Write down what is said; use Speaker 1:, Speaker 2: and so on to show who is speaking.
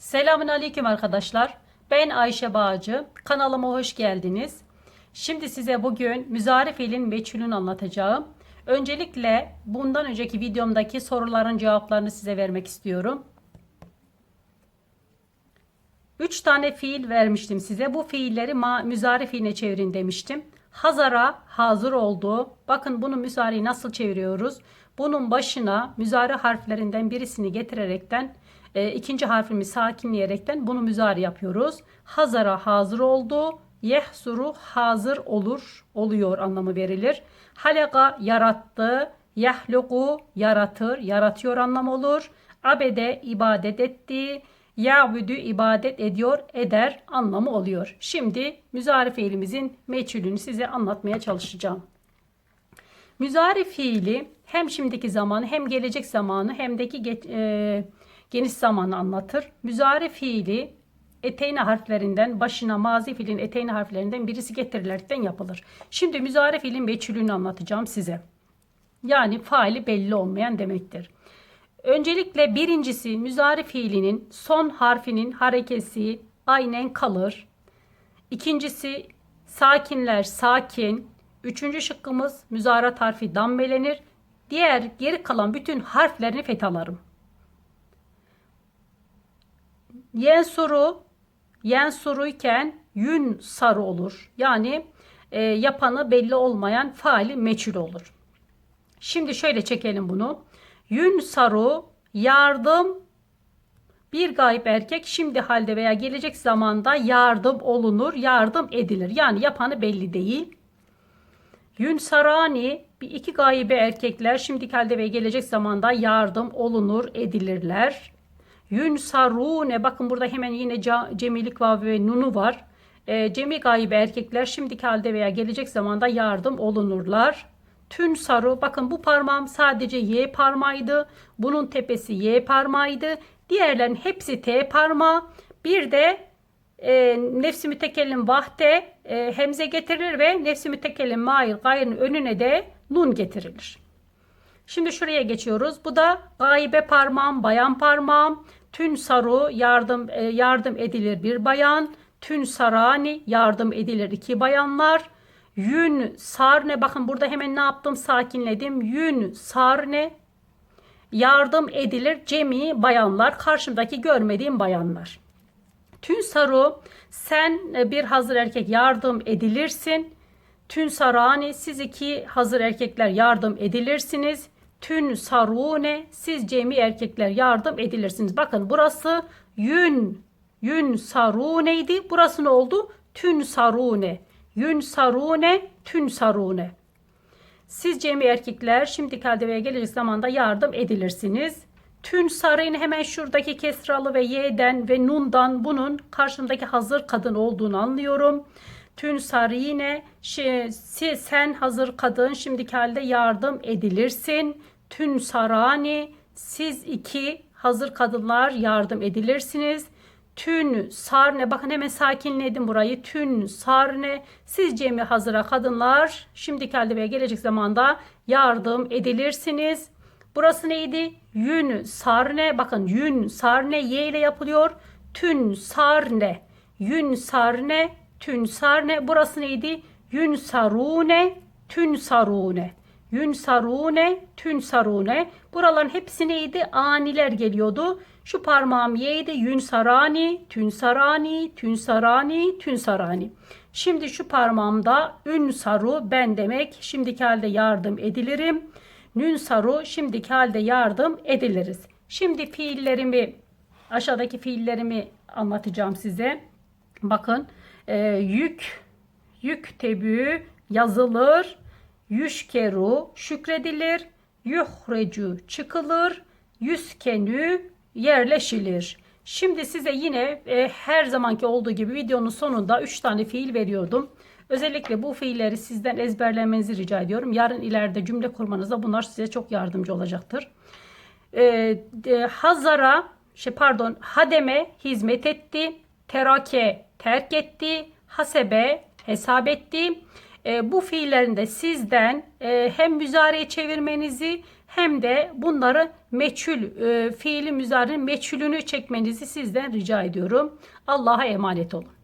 Speaker 1: Selamun Aleyküm arkadaşlar. Ben Ayşe Bağcı. Kanalıma hoş geldiniz. Şimdi size bugün müzari fiilin meçhulünü anlatacağım. Öncelikle bundan önceki videomdaki soruların cevaplarını size vermek istiyorum. 3 tane fiil vermiştim size. Bu fiilleri ma- müzari fiiline çevirin demiştim. Hazara hazır oldu. Bakın bunu müzari nasıl çeviriyoruz? Bunun başına müzari harflerinden birisini getirerekten e, ikinci harfimi sakinleyerekten bunu müzari yapıyoruz. Hazara hazır oldu. Yehsuru hazır olur, oluyor anlamı verilir. Halaka yarattı. Yahluku yaratır, yaratıyor anlamı olur. Abede ibadet etti. Ya'budu ibadet ediyor, eder anlamı oluyor. Şimdi müzari fiilimizin meçhulünü size anlatmaya çalışacağım. Müzari fiili hem şimdiki zamanı hem gelecek zamanı hem de ki ge- e, geniş zamanı anlatır. Müzari fiili eteyne harflerinden başına mazi fiilin eteyne harflerinden birisi getirilerekten yapılır. Şimdi müzari fiilin meçhulünü anlatacağım size. Yani faili belli olmayan demektir. Öncelikle birincisi müzari fiilinin son harfinin harekesi aynen kalır. İkincisi sakinler sakin. Üçüncü şıkkımız müzarat harfi dammelenir. Diğer geri kalan bütün harflerini fethalarım. Yensuru yensuru iken yün sarı olur. Yani e, yapanı belli olmayan faali meçhul olur. Şimdi şöyle çekelim bunu. Yün saru yardım bir gayip erkek şimdi halde veya gelecek zamanda yardım olunur, yardım edilir. Yani yapanı belli değil. Yün sarani bir iki gaybe erkekler şimdiki halde ve gelecek zamanda yardım olunur, edilirler. Yün sarune bakın burada hemen yine cemilik vav ve nunu var. E, cemi gaybe erkekler şimdiki halde veya gelecek zamanda yardım olunurlar. Tün sarı bakın bu parmağım sadece Y parmağıydı. Bunun tepesi Y parmağıydı. Diğerlerin hepsi T parmağı. Bir de e, nefsi mütekellim vahde e, hemze getirilir ve nefsi mütekellim mail gayrın önüne de nun getirilir. Şimdi şuraya geçiyoruz. Bu da gaybe parmağım, bayan parmağım. Tün saru yardım e, yardım edilir bir bayan. Tün sarani yardım edilir iki bayanlar. Yün sarne bakın burada hemen ne yaptım sakinledim. Yün sarne yardım edilir cemi bayanlar karşımdaki görmediğim bayanlar. Tün saru sen e, bir hazır erkek yardım edilirsin. Tün sarani siz iki hazır erkekler yardım edilirsiniz. Tün sarune siz cemi erkekler yardım edilirsiniz. Bakın burası yün yün saruneydi. Burası ne oldu? Tün sarune. Yün sarune, tün sarune. Siz cemi erkekler şimdi kaldeveye gelecek zamanda yardım edilirsiniz. Tün sarayın hemen şuradaki kesralı ve y'den ve nundan bunun karşımdaki hazır kadın olduğunu anlıyorum. Tün şi- si- sen hazır kadın şimdiki halde yardım edilirsin. Tün sarani siz iki hazır kadınlar yardım edilirsiniz. Tün sarne bakın hemen sakinledim burayı. Tün sarne siz cemi hazıra kadınlar şimdiki halde ve gelecek zamanda yardım edilirsiniz. Burası neydi? Yün sarne bakın yün sarne y ile yapılıyor. Tün sarne yün sarne tün sarne burası neydi? Yün sarune tün sarune. Yün sarune, tün sarune. Buraların hepsi neydi? Aniler geliyordu. Şu parmağım y'ydi. Yün sarani, tün sarani, tün sarani, tün sarani. Şimdi şu parmağımda ün saru ben demek. Şimdiki halde yardım edilirim. Nün saru şimdiki halde yardım ediliriz. Şimdi fiillerimi aşağıdaki fiillerimi anlatacağım size. Bakın e, yük yük tebü yazılır. Yüşkeru şükredilir. Yuhrecu çıkılır. Yüskenü yerleşilir. Şimdi size yine e, her zamanki olduğu gibi videonun sonunda 3 tane fiil veriyordum. Özellikle bu fiilleri sizden ezberlemenizi rica ediyorum. Yarın ileride cümle kurmanızda bunlar size çok yardımcı olacaktır. E, e, hazara, şey pardon, hademe hizmet etti. Terake terk etti. Hasebe hesap etti. E, bu fiillerin de sizden e, hem müzareye çevirmenizi hem de bunları meçhul e, fiili müzarenin meçhulünü çekmenizi sizden rica ediyorum. Allah'a emanet olun.